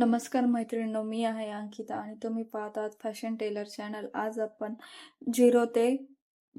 नमस्कार मैत्रिणींनो मी आहे अंकिता आणि तुम्ही पाहतात फॅशन टेलर चॅनल आज आपण झिरो ते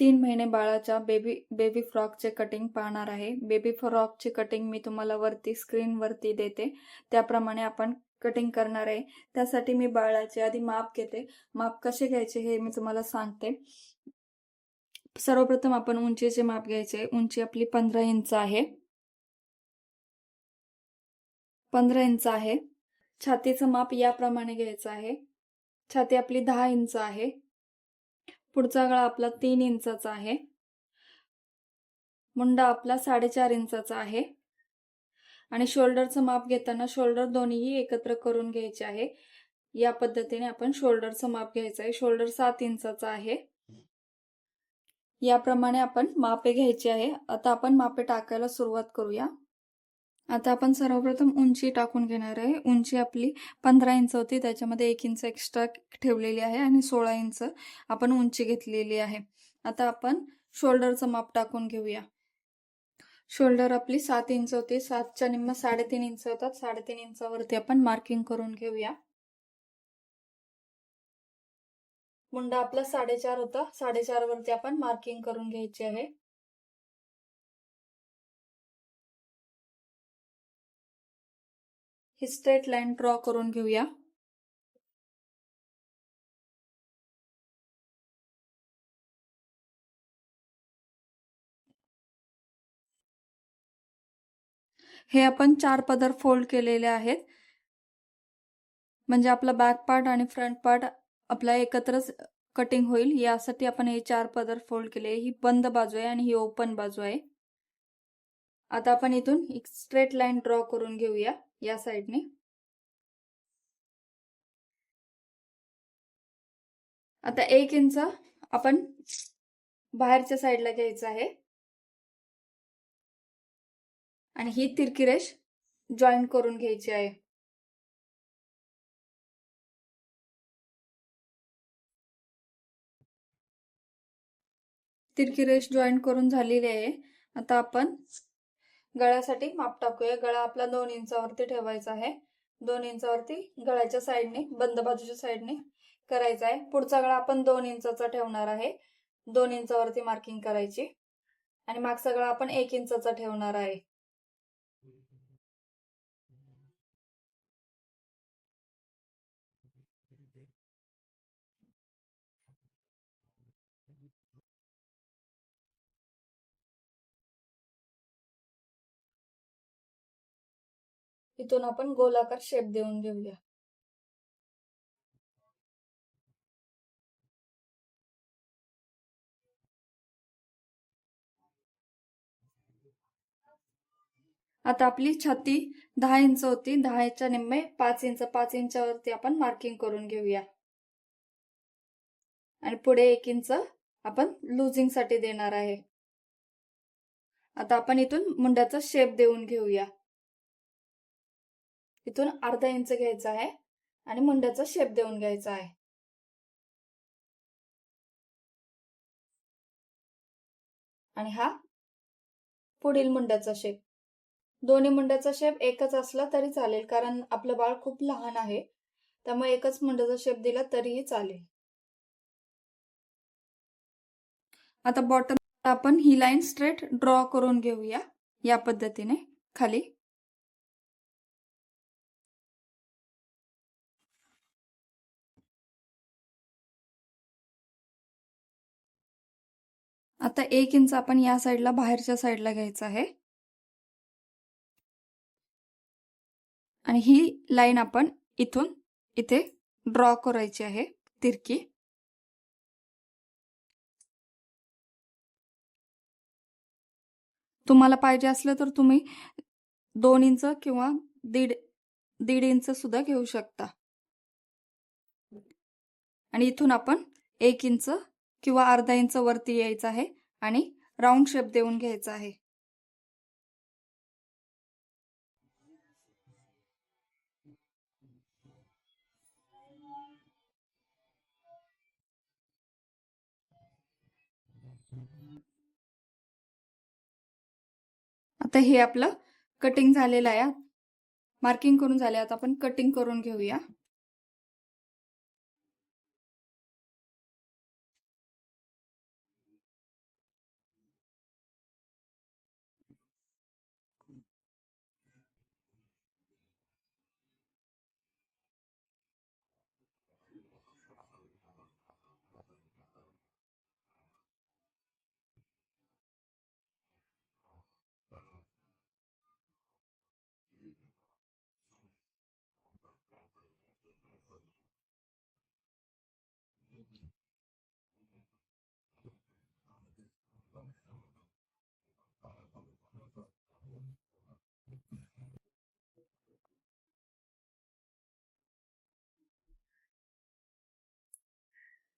तीन महिने बाळाच्या बेबी बेबी फ्रॉकचे कटिंग पाहणार आहे. बेबी फ्रॉकची कटिंग मी तुम्हाला वरती स्क्रीनवरती देते. त्याप्रमाणे आपण कटिंग करणार आहे. त्यासाठी मी बाळाचे आधी माप घेते. माप कसे घ्यायचे हे मी तुम्हाला सांगते. सर्वप्रथम आपण उंचीचे माप घ्यायचे. उंची आपली पंधरा इंच आहे. पंधरा इंच आहे. छातीचं माप याप्रमाणे घ्यायचं आहे. छाती आपली दहा इंच आहे. पुढचा गळा आपला तीन इंचाचा आहे. मुंडा आपला साडेचार इंचाचा आहे. आणि शोल्डरचं माप घेताना शोल्डर दोन्हीही एकत्र करून घ्यायचे आहे. या पद्धतीने आपण शोल्डरचं माप घ्यायचं आहे. शोल्डर सात इंचाचा आहे. याप्रमाणे आपण मापे घ्यायची आहे. आता आपण मापे टाकायला सुरुवात करूया. आता आपण सर्वप्रथम उंची टाकून घेणार आहे. उंची आपली पंधरा इंच होती. त्याच्यामध्ये एक इंच एक्स्ट्रा ठेवलेली आहे आणि सोळा इंच आपण उंची घेतलेली आहे. आता आपण शोल्डरचं माप टाकून घेऊया. शोल्डर आपली सात इंच होती. सातच्या निम्म साडेतीन इंच होतात साडेतीन इंचावरती आपण मार्किंग करून घेऊया. मुंडा आपला साडेचार होता. साडेचार वरती आपण मार्किंग करून घ्यायची आहे. ही स्ट्रेट लाईन ड्रॉ करून घेऊया. हे आपण चार पदर फोल्ड केलेले आहेत. म्हणजे आपला बॅक पार्ट आणि फ्रंट पार्ट आपला एकत्रच कटिंग होईल. यासाठी आपण हे चार पदर फोल्ड केले. ही बंद बाजू आहे आणि ही ओपन बाजू आहे. आता आपण इथून एक स्ट्रेट लाईन ड्रॉ करून घेऊया या साईडने आता एक इंच आपण बाहेरच्या साईडला घ्यायचं आहे. आणि ही तिरकी रेष जॉईन करून घ्यायची आहे. तिरकी रेष जॉईन करून झालेली आहे. आता आपण गळ्यासाठी माप टाकूया. गळा आपला दोन इंचावरती ठेवायचा आहे. दोन इंचावरती गळ्याच्या साईडने बंद बाजूच्या साईडने करायचा आहे. पुढचा गळा आपण दोन इंचाचा ठेवणार आहे. दोन इंचावरती मार्किंग करायची. आणि मागचा गळा आपण एक इंचाचा ठेवणार आहे. इथून आपण गोलाकार शेप देऊन घेऊया. आता आपली छाती दहा इंच होती. दहाच्या निम्मे पाच इंच पाच इंचावरती आपण मार्किंग करून घेऊया. आणि पुढे एक इंच आपण लुझिंगसाठी देणार आहे. आता आपण इथून मुंड्याचा शेप देऊन घेऊया. इथून अर्धा इंच घ्यायचा आहे आणि मुंड्याचा शेप देऊन घ्यायचा आहे. आणि हा पुढील मुंड्याचा शेप दोन्ही मुंड्याचा शेप एकच असला तरी चालेल कारण आपलं बाळ खूप लहान आहे. त्यामुळे एकच मुंड्याचा शेप दिला तरीही चालेल. आता बॉटम आपण ही लाईन स्ट्रेट ड्रॉ करून घेऊया या पद्धतीने. खाली आता एक इंच आपण या साईडला बाहेरच्या साईडला घ्यायचं आहे. आणि ही लाईन आपण इथून इथे ड्रॉ करायची आहे तिरकी. तुम्हाला पाहिजे असलं तर तुम्ही दोन इंच किंवा दीड दीड इंच सुद्धा घेऊ शकता. आणि इथून आपण एक इंच किंवा अर्धा इंच वरती यायचं आहे आणि राऊंड शेप देऊन घ्यायचा आहे. आता हे आपलं कटिंग झालेलं आहे. मार्किंग करून झाले आता आपण कटिंग करून घेऊया.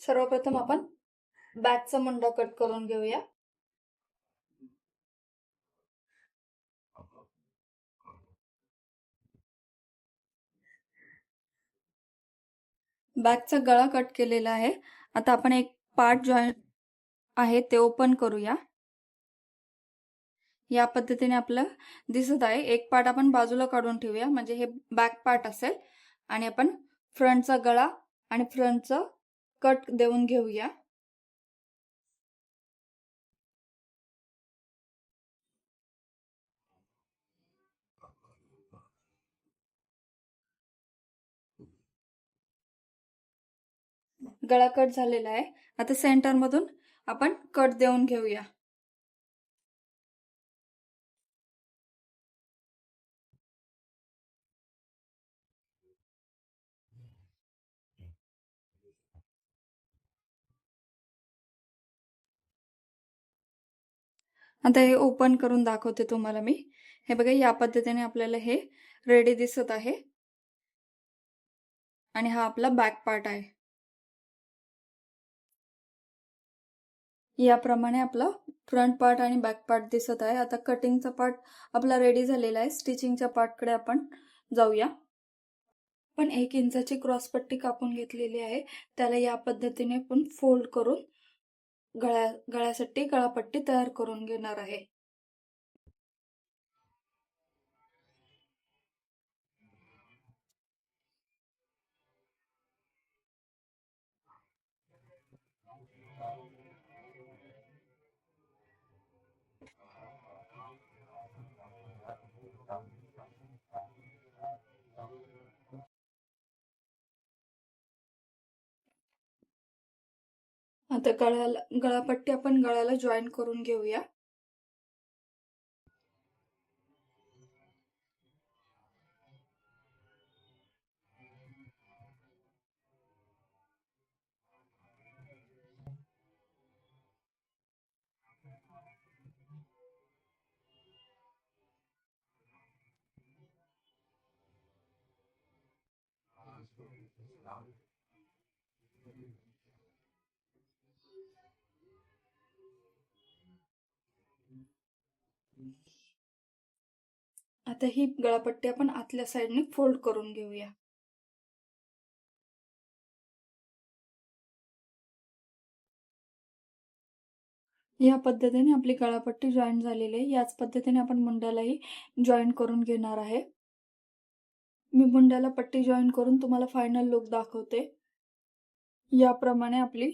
सर्वप्रथम आपण बॅकचा मुंडा कट करून घेऊया. बॅकचा गळा कट केलेला आहे. आता आपण एक पार्ट जॉईन आहे ते ओपन करूया. या पद्धतीने आपलं दिसत आहे. एक पार्ट आपण बाजूला काढून ठेवूया. म्हणजे हे बॅक पार्ट असेल आणि आपण फ्रंटचा गळा आणि फ्रंटचं कट देऊन घेऊया. गळा कट झालेला आहे. आता सेंटर मधून आपण कट देऊन घेऊया. आता हे ओपन करून दाखवते तुम्हाला मी. हे बघा या पद्धतीने आपल्याला हे रेडी दिसत आहे. आणि हा आपला बॅक पार्ट आहे. याप्रमाणे आपला फ्रंट पार्ट आणि बॅक पार्ट दिसत आहे. आता कटिंगचा पार्ट आपला रेडी झालेला आहे. स्टिचिंगच्या पार्टकडे आपण जाऊया. पण एक इंचाची क्रॉस पट्टी कापून घेतलेली आहे. त्याला या पद्धतीने पण फोल्ड करून गळ्या गळ्यासाठी गळापट्टी तयार करून घेणार आहे. आता गळ्याला गळापट्टी आपण गळ्याला जॉईन करून घेऊया. आता ही गळापट्टी आपण आतल्या साईडने फोल्ड करून घेऊया. या पद्धतीने आपली गळापट्टी जॉईन झालेली आहे. याच पद्धतीने आपण मुंड्यालाही जॉईन करून घेणार आहे. मी मुंड्याला पट्टी जॉईन करून तुम्हाला फायनल लुक दाखवते. याप्रमाणे आपली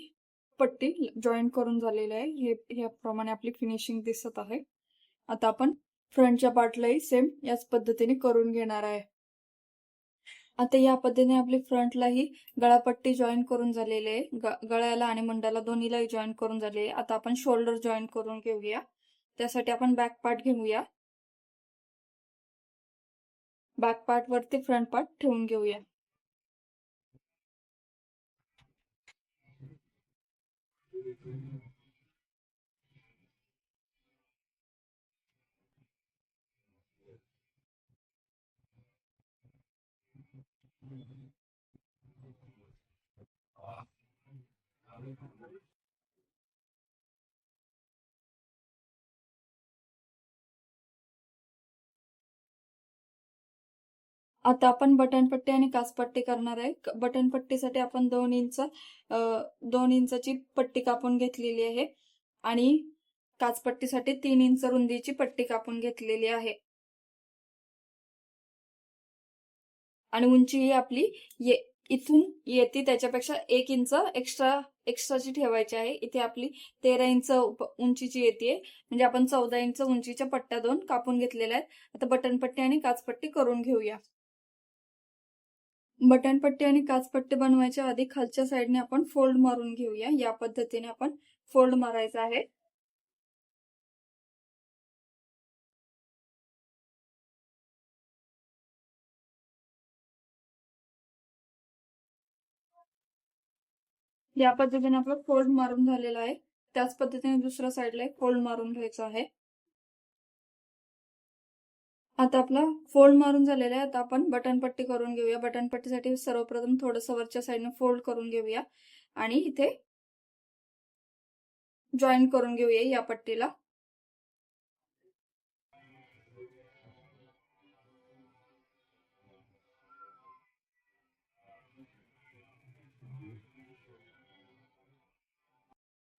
पट्टी जॉईन करून झालेली आहे. हे याप्रमाणे आपली फिनिशिंग दिसत आहे. आता आपण फ्रंटच्या पार्टलाही सेम याच पद्धतीने करून घेणार आहे. आता या पद्धतीने आपली फ्रंटलाही गळापट्टी जॉईन करून झालेली आहे. गळ्याला आणि मंडाला दोन्हीलाही जॉईन करून झाले आहे. आता आपण शोल्डर जॉईन करून घेऊया. त्यासाठी आपण बॅक पार्ट घेऊया. बॅक पार्ट वरती फ्रंट पार्ट ठेवून घेऊया. आता आपण बटनपट्टी आणि काचपट्टी करणार आहे. बटनपट्टीसाठी आपण दोन इंच दोन इंचाची पट्टी कापून घेतलेली आहे. आणि काचपट्टीसाठी तीन इंच रुंदीची पट्टी कापून घेतलेली आहे. आणि उंची ही आपली ये इथून येते. त्याच्यापेक्षा एक इंच एक्स्ट्रा एक्स्ट्राची ठेवायची आहे. इथे आपली तेरा इंच उप- उंचीची येते म्हणजे आपण चौदा इंच उंचीच्या पट्ट्या दोन कापून घेतलेल्या आहेत. आता बटनपट्टी आणि काचपट्टी करून घेऊया. बटनपट्टी आणि काचपट्टी बनवायच्या आधी खालच्या साईडने आपण फोल्ड मारून घेऊया. या पद्धतीने आपण फोल्ड मारायचा आहे. या पद्धतीने आपलं फोल्ड मारून झालेला आहे. त्याच पद्धतीने दुसऱ्या साईडला एक फोल्ड मारून घ्यायचा आहे. आता आपला फोल्ड मारून झालेला आहे. आता आपण बटनपट्टी करून घेऊया. बटन पट्टीसाठी सर्वप्रथम थोडस वरच्या साईडने फोल्ड करून घेऊया. आणि इथे जॉईन करून घेऊया या पट्टीला.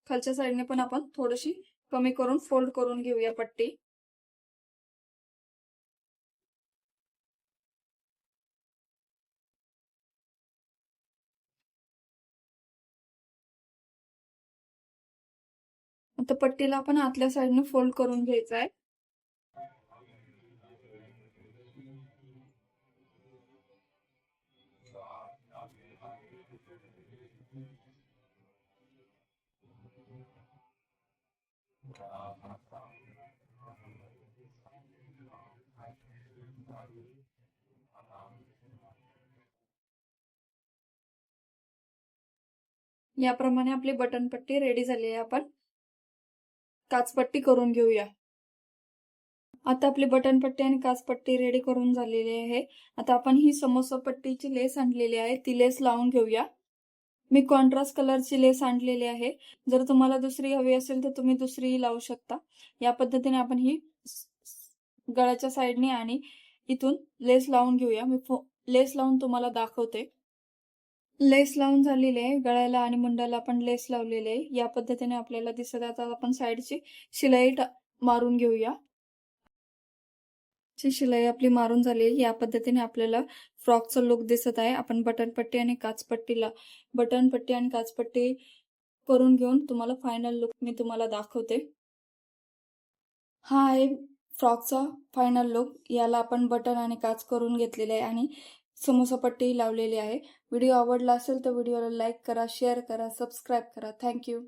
खालच्या साईडने पण आपण थोडीशी कमी करून फोल्ड करून घेऊया पट्टी. आता पट्टीला आपण आतल्या साईडने फोल्ड करून घ्यायचा आहे. याप्रमाणे आपली बटन पट्टी रेडी झाली आहे आपण. काचपट्टी करून घेऊया. आता आपली बटनपट्टी आणि काचपट्टी रेडी करून झालेली आहे. आता आपण ही समोसा पट्टीची लेस आणलेली आहे. ती लेस लावून घेऊया. मी कॉन्ट्रास्ट कलरची लेस आणलेली आहे. जर तुम्हाला दुसरी हवी असेल तर तुम्ही दुसरीही लावू शकता. या पद्धतीने आपण ही गळ्याच्या साईडने आणि इथून लेस लावून घेऊया. मी लेस लावून तुम्हाला दाखवते. लेस लावून झालेली आहे गळ्याला आणि मुंडाला आपण लेस लावलेले आहे. या पद्धतीने आपल्याला दिसत आहे. आता आपण साईडची शिलाई मारून घेऊया. ची शिलाई आपली मारून झाली या पद्धतीने आपल्याला फ्रॉकचा लुक दिसत आहे. आपण बटनपट्टी आणि काचपट्टीला बटनपट्टी आणि काचपट्टी करून घेऊन तुम्हाला फायनल लुक मी तुम्हाला दाखवते. हा आहे फ्रॉकचा फायनल लुक याला आपण बटन आणि काच करून घेतलेले आहे आणि समोसा पट्टी लावलेली आहे. व्हिडिओ आवडला असेल तर व्हिडिओला लाईक करा शेअर करा सबस्क्राईब करा. थँक्यू